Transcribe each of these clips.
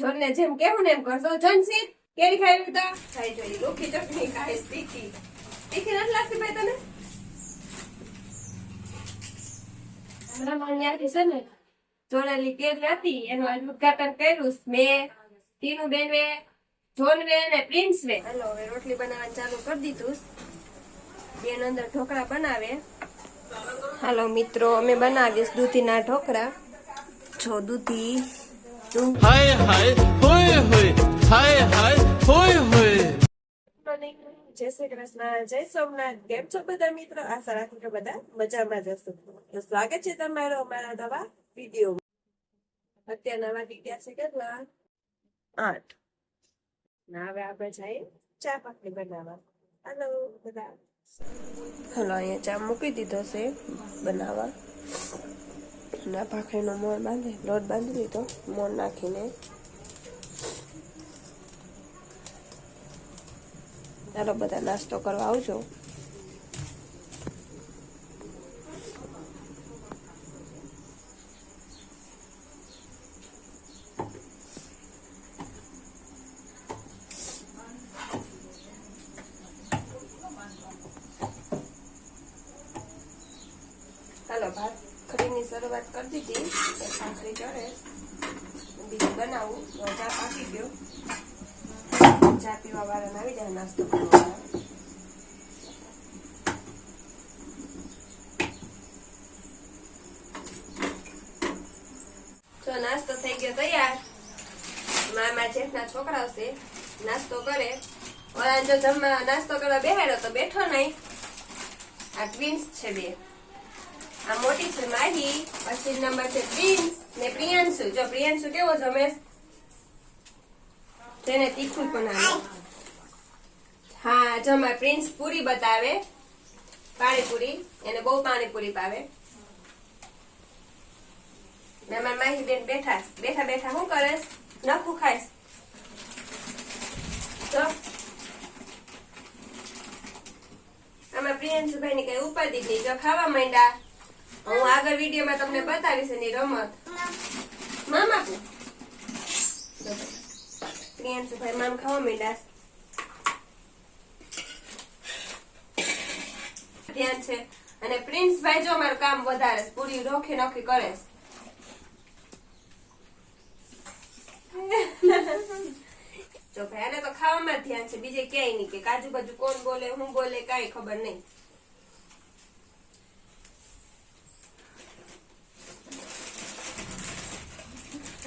જોનને જેમ કેવું ને એમ કરશો જોનસી કેરી ખાઈ લીધા? ખાઈ જોઈએ રૂખી ચટણી ખાઈ તીખી તીખી નથી લાગતી ભાઈ તને? હમણાં મારી યાદી છે ને જોડેલી કેરી હતી એનું આજ ઉદઘાટન કર્યું મેં ટીનુ બેન વે જોન વે અને પ્રિન્સ વે હાલો હવે રોટલી બનાવવાનું ચાલુ કરી દીધું. બેન અંદર ઢોકળા બનાવે. હાલો મિત્રો અમે બનાવીશ દૂધીના ઢોકળા. જો દૂધી. ડુંગળી હાય હાય હોય હોય હાય હાય હોય હોય. જય શ્રી કૃષ્ણ જય સોમનાથ. કેમ છો બધા મિત્રો? આશા રાખું કે બધા મજામાં જશો તો સ્વાગત છે તમારો અમારા નવા વીડિયો અત્યારે નવા વિડીયા છે કેટલા? આઠ. ના હવે આપણે જઈએ ચા પાકડી બનાવવા. હલો બધા. હલો અહીંયા ચા મૂકી દીધો છે બનાવવા. ના ભાખરીનો મોણ બાંધી લોટ બાંધી લીધો મોણ નાખીને ચાલો બધા નાસ્તો કરવા આવજો શરૂઆત કરી દીધી. એક ભાખરી ચડે બીજું બનાવું. ચા પાકી ગયો. ચા પીવા વાળા આવી જાય, નાસ્તો કરવા નાસ્તો થઈ ગયો તૈયાર. મામા જેઠના છોકરાઓ છે, નાસ્તો કરે. ઓલા જો જમવા નાસ્તો કરવા બેહાડ્યો તો બેઠો નહીં. આ ટ્વિન્સ છે બે. આ મોટી છે માહી, પછી નંબર છે પ્રિન્સ ને પ્રિયાંશુ. જો પ્રિયાંશુ કેવો જમે? તેને તીખું પણ આવે હા જમા પ્રિન્સ પૂરી બતાવે. પાણીપુરી, એને બહુ પાણીપુરી પાવે મારા માહી બેન બેઠા બેઠા બેઠા શું કરે? નખું ખાઈશ તો આમાં પ્રિયાંશુભાઈ ની કઈ ઉપાધિ નહીં. જો ખાવા માંડ્યા આગળ વિડીયોમાં તમને બતાવીશ એની રમત. મામા આપું. પ્રિયાંશુભાઈ મામ ખાવા માંડ્યા. ધ્યાન છે. અને પ્રિન્સભાઈ જો મારું કામ વધારે પૂરી રોખી નોખી કરે. જો ભાઈ, આને તો ખાવામાં ધ્યાન છે. બીજે ક્યાંય નહીં કે કાજુ બાજુ કોણ બોલે, હું બોલે, કાંઈ ખબર નહીં.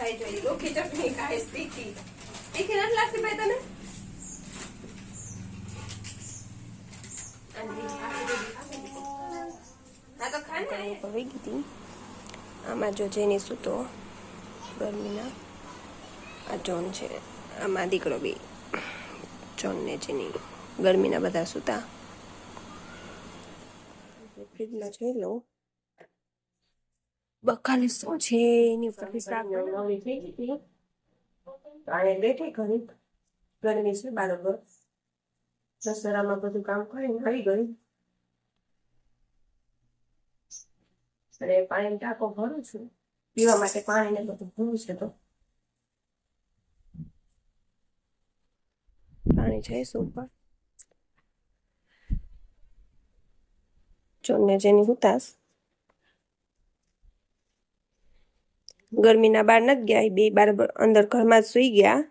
ખાઈ જોઈએ રૂખી ચટણી ખાઈશ તીખી. તીખી નથી લાગતી ભાઈ તને? વહી ગઈ આમાં જો જેની સૂતો ગરમીના. આ જોન છે. આમાં દીકરો બી. જોન ને જેની ગરમીના બધા સૂતા. ફ્રીજમાં જોઈ લઉં. બકાલી શું છે એની બેઠી ઘણી ગરમી છે બરાબર દશેરામાં બધું કામ કરીને આવી ગઈ અને પાણી ટાંકો ભરું છું. પીવા માટે પાણી ને બધું ભરું છે તો. પાણી જઈશું ઉપર. ચોરને જેની હુતાશ. ગરમીના બાર નથી ગયા, એ બે બાર અંદર ઘરમાં જ સુઈ ગયા.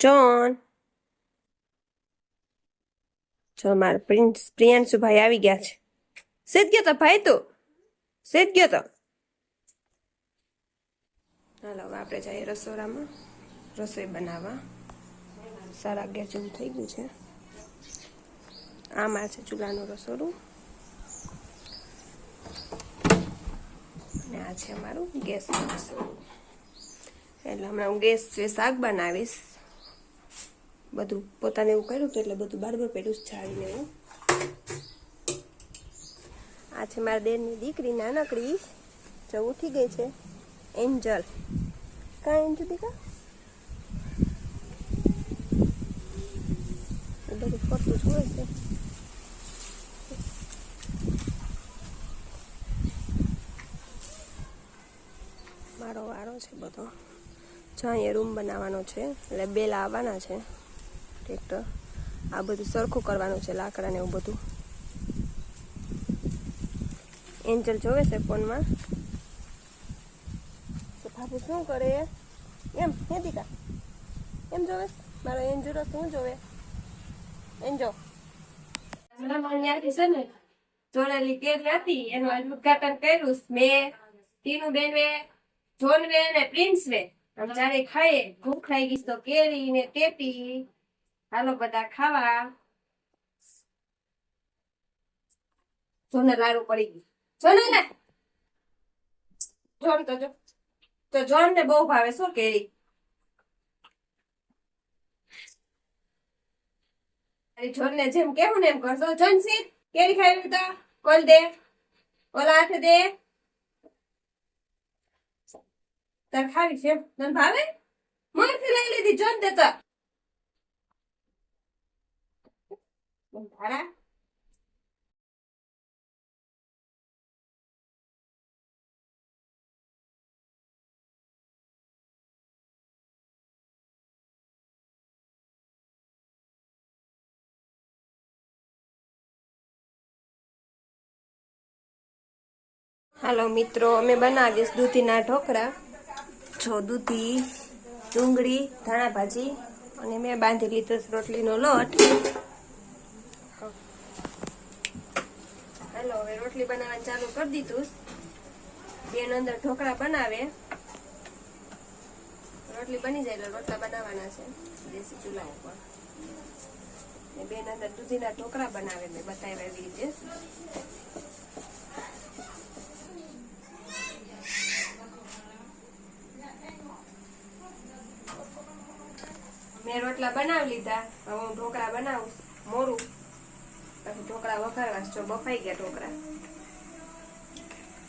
જોન. જો મારા પ્રિન્સ, પ્રિયાંશુભાઈ આવી ગયા છે. સેજ ગયો તો ભાઈ તું? સેજ ગયો તો? હાલો, હવે આપણે જઈએ રસોડામાં. રસોઈ બનાવવા. સારા, અગિયાર જેવું થઈ ગયું છે. આમાં છે ચૂલાનું રસોડું. આ છે અમારું ગેસ એટલે હમણાં હું ગેસ શાક બનાવીશ, બધું પોતાને એવું કર્યું હતું એટલે બધું બરાબર પેલું જ એવું. આ છે મારા દેરની દીકરી, નાનકડી. જો ઉઠી ગઈ છે. એન્જલ. કા? એન્જલ દીકા બધું ફરતું હોય છે. મારો છે બધો. જો અહીંયા રૂમ બનાવવાનો છે, એટલે બેલા આવવાના છે ટ્રેક્ટર આ બધું સરખું કરવાનું છે, લાકડા ને એવું બધું. એન્જલ જોવે છે ફોનમાં? તો શું કરે? એમ, હે દીકા? એમ જોવે? મારો એન્જરો શું જોવે? એન્જો છે ને ચોરેલી કેરી હતી, એનું ઉદઘાટન કર્યું. મેં ટીનુ બેન વે જોન વે ને પ્રિન્સ વે આમ ચારે ખાઈએ ભૂખ લાગી ગઈ તો કેરી ને ટેટી હાલો બધા ખાવા. જોને લારું પડી ગઈ જોને ને જોન તો જો. તો જોન ને બહુ ભાવે શું કેરી? જોન ને જેમ કેવું ને એમ કરશો જોનસી કેરી ખાઈ લીધા? કોલ દે ઓલા હાથે દે. તાર ખાવી છે. તને ભાવે? મોરથી લઈ લીધી જોન દે તો તારા હાલો મિત્રો, અમે બનાવીશ દૂધીના ઢોકળા. જો દૂધી ડુંગળી ધાણા ભાજી અને મેં બાંધી લીધો રોટલીનો લોટ. હાલો, હવે રોટલી બનાવવાનું ચાલુ કરી દીધું. બેન અંદર ઢોકળા બનાવે. રોટલી બની જાય એટલે રોટલા બનાવવાના છે, દેશી ચૂલા ઉપર. બેન અંદર દૂધીના ઢોકળા બનાવે, મેં બતાવ્યા એવી રીતે. રોટલા બનાવી લીધા. હવે હું ઢોકળા બનાવું મોરું. પછી ઢોકળા વઘારવા જો બફાઈ ગયા ઢોકળા.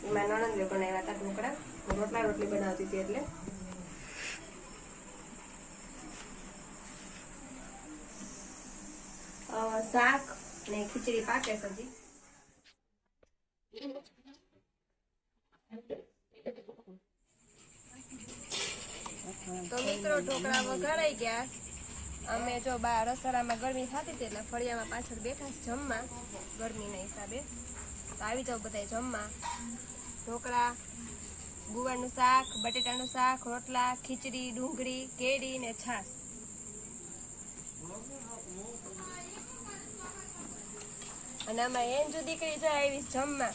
એમાં નણંદે બનાવ્યા હતા ઢોકળા. હું રોટલા રોટલી બનાવતી હતી એટલે. શાક ને ખીચડી પાકે સજી તો મિત્રો ઢોકળા વઘારાઈ ગયા. અમે જો બા રસોડામાં ગરમી થતી હતી એટલે ફળિયામાં પાછળ બેઠા જમવા. ગરમીના હિસાબે. તો આવી જાવ બધા જમવા. ઢોકળા, ગુવારનું શાક, બટેટાનું શાક, રોટલા, ખીચડી, ડુંગળી, કેરી ને છાશ. અને આમાં એન્જુ દીકરી જો આવી જમવા.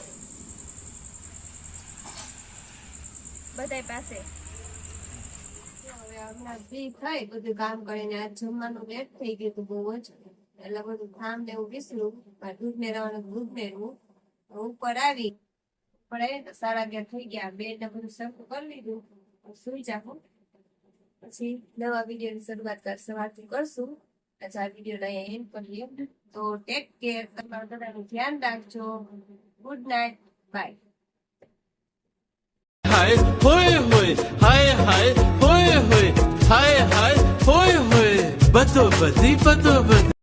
બધાય પાસે. હમણાં ફ્રી થઈ, બધું કામ કરીને આજ જમવાનું લેટ થઈ ગયું હતું બહુ જ. એટલે બધું થામ ને એવું વિસરું પણ દૂધ રવાનું, દૂધ ને ઉપર આવી. પડે તો સાડા અગિયાર થઈ ગયા. બે ને બધું સરખું કરી લીધું. સુઈ જાઉં પછી નવા વીડિયો ની શરૂઆત કર સવારથી કરશું. આજે આ વીડિયો અહીંયા એન્ડ કરીએ. તો ટેક કેર તમારું બધાનું ધ્યાન રાખજો. ગુડ નાઇટ બાય હાય હોય હોય હાય હાય હોય હોય હાય હાય હોય હોય બધો બધી બધો બધી